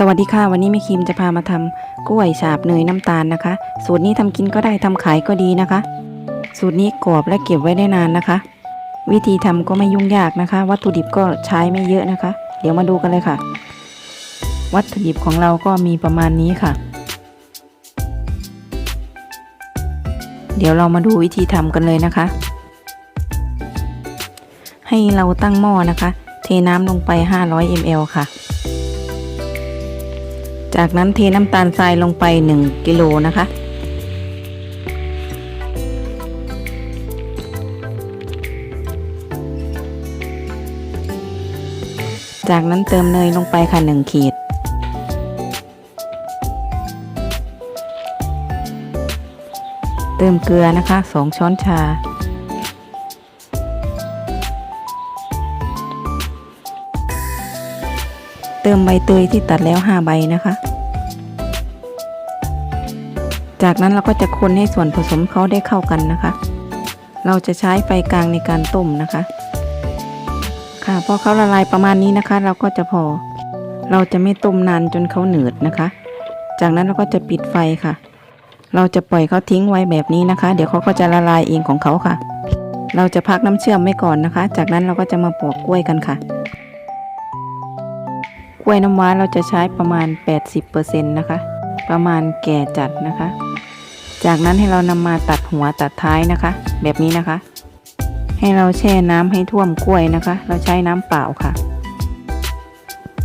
สวัสดีค่ะ วันนี้แม่คิมจะพามาทำกล้วยฉาบเนยน้ำตาลนะคะ สูตรนี้ทำกินก็ได้ทำขายก็ดีนะคะ สูตรนี้กรอบและเก็บไว้ได้นานนะคะ วิธีทำก็ไม่ยุ่งยากนะคะ วัตถุดิบก็ใช้ไม่เยอะนะคะ เดี๋ยวมาดูกันเลยค่ะ วัตถุดิบของเราก็มีประมาณนี้ค่ะ เดี๋ยวเรามาดูวิธีทำกันเลยนะคะ ให้เราตั้งหม้อนะคะ เทน้ำลงไป 500 ml ค่ะ จากนั้นเทน้ำตาลทรายลงไป 1 กิโลนะคะ จากนั้นเติมเนยลงไปค่ะ 1 ขีด เติมเกลือนะคะ 2 ช้อนชา เติมใบเตยที่ตัดแล้ว 5 ใบนะคะ จากนั้นเราก็จะคนให้ส่วนผสมเขาได้เข้ากันนะคะ เราจะใช้ไฟกลางในการต้มนะคะ ค่ะพอเขาละลายประมาณนี้นะคะ เราก็จะพอ เราจะไม่ต้มนานจนเขาเหนืดนะคะ จากนั้นเราก็จะปิดไฟค่ะ เราจะปล่อยเขาทิ้งไว้แบบนี้นะคะ เดี๋ยวเขาก็จะละลายเองของเขาค่ะ เราจะพักน้ำเชื่อมไว้ก่อนนะคะ จากนั้นเราก็จะมาปอกกล้วยกันค่ะ กล้วยน้ำว้าเราจะใช้ประมาณ 80%นะคะประมาณแก่จัดนะคะ จากนั้นให้เรานำมาตัดหัวตัดท้ายนะคะ แบบนี้นะคะ ให้เราแช่น้ำให้ท่วมกล้วยนะคะ เราใช้น้ำเปล่าค่ะ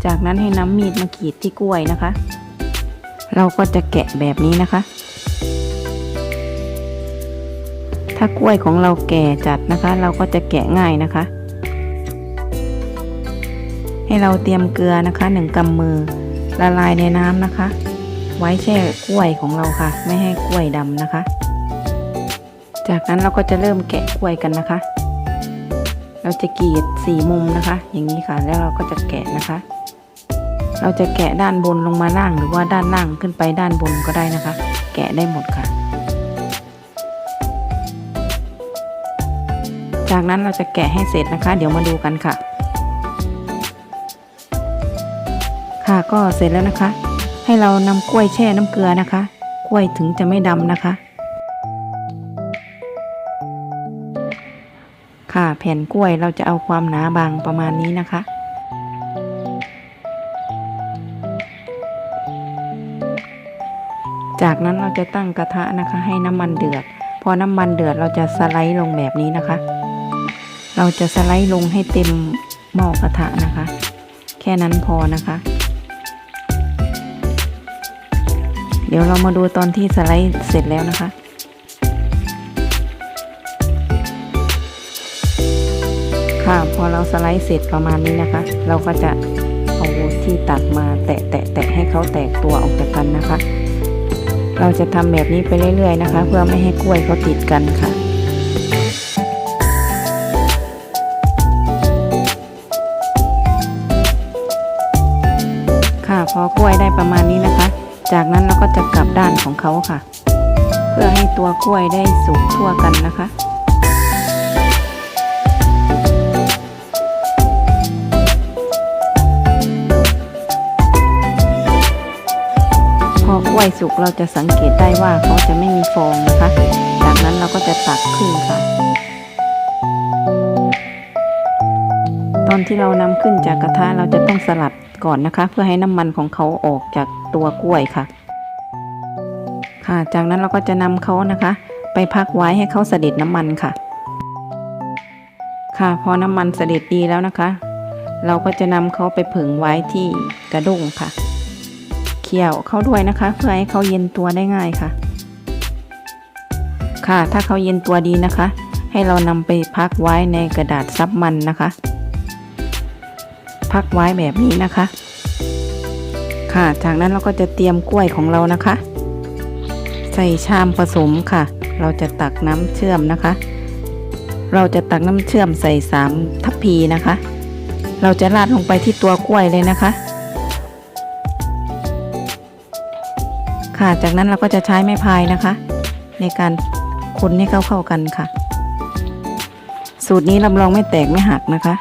จากนั้นให้น้ำมีดมากรีดที่กล้วยนะคะ เราก็จะแกะแบบนี้นะคะ ถ้ากล้วยของเราแก่จัดนะคะ เราก็จะแกะง่ายนะคะ ให้เราเตรียมเกลือนะคะหนึ่งกำมือละลายในน้ำนะคะ ไว้แช่กล้วยของเราค่ะ ไม่ให้กล้วยดำนะคะ จากนั้นเราก็จะเริ่มแกะกล้วยกันนะคะ เราจะกรีดสี่มุมนะคะ อย่างนี้ค่ะ แล้วเราก็จะแกะนะคะ เราจะแกะด้านบนลงมาล่างหรือว่าด้านล่างขึ้นไปด้านบนก็ได้นะคะ แกะได้หมดค่ะ จากนั้นเราจะแกะให้เสร็จนะคะ เดี๋ยวมาดูกันค่ะ ค่ะก็เสร็จแล้วนะคะ ให้เรานำกล้วยแช่น้ำเกลือนะคะ กล้วยถึงจะไม่ดำนะคะ ค่ะแผ่นกล้วยเราจะเอาความหนาบางประมาณนี้นะคะจากนั้นเราจะตั้งกระทะนะคะ ให้น้ำมันเดือด พอน้ำมันเดือดเราจะสไลด์ลงแบบนี้นะคะ เราจะสไลด์ลงให้เต็มหม้อกระทะนะคะ แค่นั้นพอนะคะ ดี๋ยวเรามาดูตอนที่สไลด์เสร็จแล้วนะคะค่ะพอเราสไลด์เสร็จประมาณนี้นะคะ เราก็จะเอาที่ตักมาแตะแตะแตะให้เขาแตกตัวออกจากกันนะคะ เราจะทำแบบนี้ไปเรื่อย ๆ นะคะ เพื่อไม่ให้กล้วยเขาติดกันค่ะค่ะพอกล้วยได้ประมาณนี้นะคะ จากนั้นเราก็จะกลับด้านของเขาค่ะ เพื่อให้ตัวกล้วยได้สุกทั่วกันนะคะพอกล้วยสุกเราจะสังเกตได้ว่าเขาจะไม่มีฟองนะคะ จากนั้นเราก็จะตักขึ้นค่ะ ตอนที่เรานำขึ้นจากกระทะเราจะต้องสลัดก่อนนะคะ เพื่อให้น้ำมันของเขาออกจาก ตัวกล้วยค่ะ ค่ะ จากนั้นเราก็จะนำเขานะคะ ไปพักไว้ให้เขาเสด็จน้ำมันค่ะ ค่ะ พอน้ำมันเสด็จดีแล้วนะคะ เราก็จะนำเขาไปผึ่งไว้ที่กระด้งค่ะ เคี่ยวเขาด้วยนะคะ เพื่อให้เขาเย็นตัวได้ง่ายค่ะ ค่ะ ถ้าเขาเย็นตัวดีนะคะ ให้เรานำไปพักไว้ในกระดาษซับมันนะคะ พักไว้แบบนี้นะคะ ค่ะ จากนั้นเราก็จะเตรียมกล้วยของเรานะคะ ใส่ชามผสมค่ะ เราจะตักน้ำเชื่อมนะคะ เราจะตักน้ำเชื่อมใส่สามทัพพีนะคะ เราจะราดลงไปที่ตัวกล้วยเลยนะคะ ค่ะ จากนั้นเราก็จะใช้ไม้พายนะคะ ในการคนให้เข้าเข้ากันค่ะ สูตรนี้รับรองไม่แตกไม่หักนะคะ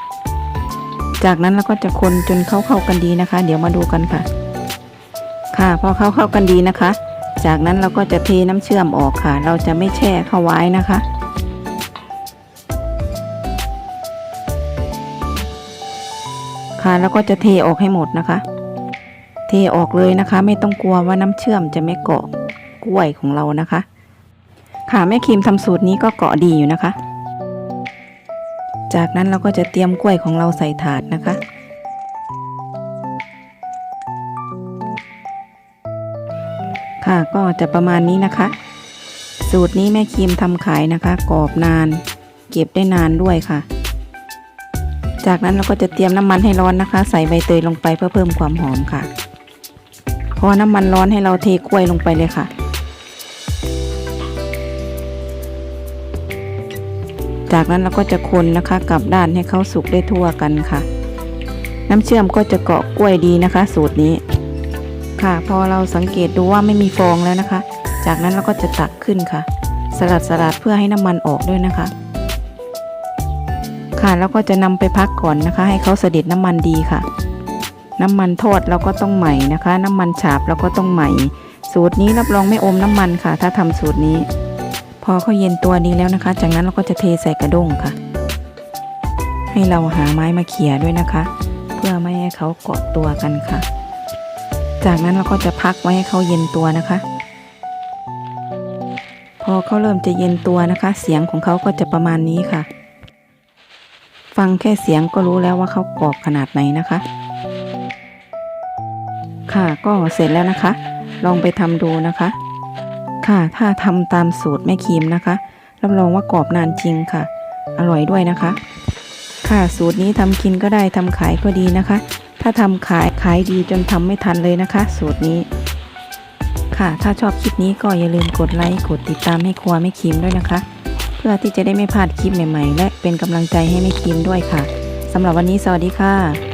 จากนั้นเราก็จะคนจนเข้าเข้ากันดีนะคะ เดี๋ยวมาดูกันค่ะ ค่ะพอเข้าเข้ากันดีนะคะ จากนั้นเราก็จะเทน้ำเชื่อมออกค่ะ เราจะไม่แช่เข้าไว้นะคะค่ะแล้วก็จะเทออกให้หมดนะคะ เทออกเลยนะคะ ไม่ต้องกลัวว่าน้ำเชื่อมจะไม่เกาะกล้วยของเรานะคะ ค่ะแม่ครีมทำสูตรนี้ก็เกาะดีอยู่นะคะ จากนั้นเราก็จะเตรียมกล้วยของเราใส่ถาดนะคะ ค่ะก็จะประมาณนี้นะคะ สูตรนี้แม่ครีมทำขายนะคะกรอบนาน เก็บได้นานด้วยค่ะ จากนั้นเราก็จะเตรียมน้ำมันให้ร้อนนะคะ ใส่ใบเตยลงไปเพื่อเพิ่มความหอมค่ะ พอน้ำมันร้อนให้เราเทกล้วยลงไปเลยค่ะ จากนั้นเราก็จะคนนะคะกลับด้านให้เขาสุกได้ทั่วกันค่ะ น้ำเชื่อมก็จะเกาะกล้วยดีนะคะ สูตรนี้ ค่ะ พอเราสังเกตดูว่าไม่มีฟองแล้วนะคะ จากนั้นเราก็จะตักขึ้นค่ะ สลัดสลัดเพื่อให้น้ำมันออกด้วยนะคะ ค่ะแล้วก็จะนำไปพักก่อนนะคะ ให้เขาเสด็จน้ำมันดีค่ะ น้ำมันทอดเราก็ต้องใหม่นะคะ น้ำมันฉาบเราก็ต้องใหม่ สูตรนี้รับรองไม่อมน้ำมันค่ะ ถ้าทำสูตรนี้ พอเขาเย็นตัวดีแล้วนะคะ จากนั้นเราก็จะเทใส่กระด้งค่ะ ให้เราหาไม้มาเขี่ยด้วยนะคะ เพื่อไม่ให้เขาเกาะตัวกันค่ะ จากนั้นเราก็จะพักไว้ให้เขาเย็นตัวนะคะ พอเขาเริ่มจะเย็นตัวนะคะ เสียงของเขาก็จะประมาณนี้ค่ะ ฟังแค่เสียงก็รู้แล้วว่าเขากรอบขนาดไหนนะคะ ค่ะก็เสร็จแล้วนะคะ ลองไปทำดูนะคะ ค่ะถ้าทำตามสูตรแม่ครีมนะคะรับรองว่ากรอบนานจริงค่ะ อร่อยด้วยนะคะ ค่ะสูตรนี้ทำกินก็ได้ทำขายก็ดีนะคะ ถ้าทำขายขายดีจนทำไม่ทันเลยนะคะ สูตรนี้ ค่ะ ถ้าชอบคลิปนี้ก็อย่าลืมกดไลค์ กดติดตามให้ครัวแม่คิมด้วยนะคะ เพื่อที่จะได้ไม่พลาดคลิปใหม่ๆ และเป็นกำลังใจให้แม่คิมด้วยค่ะสำหรับวันนี้สวัสดีค่ะ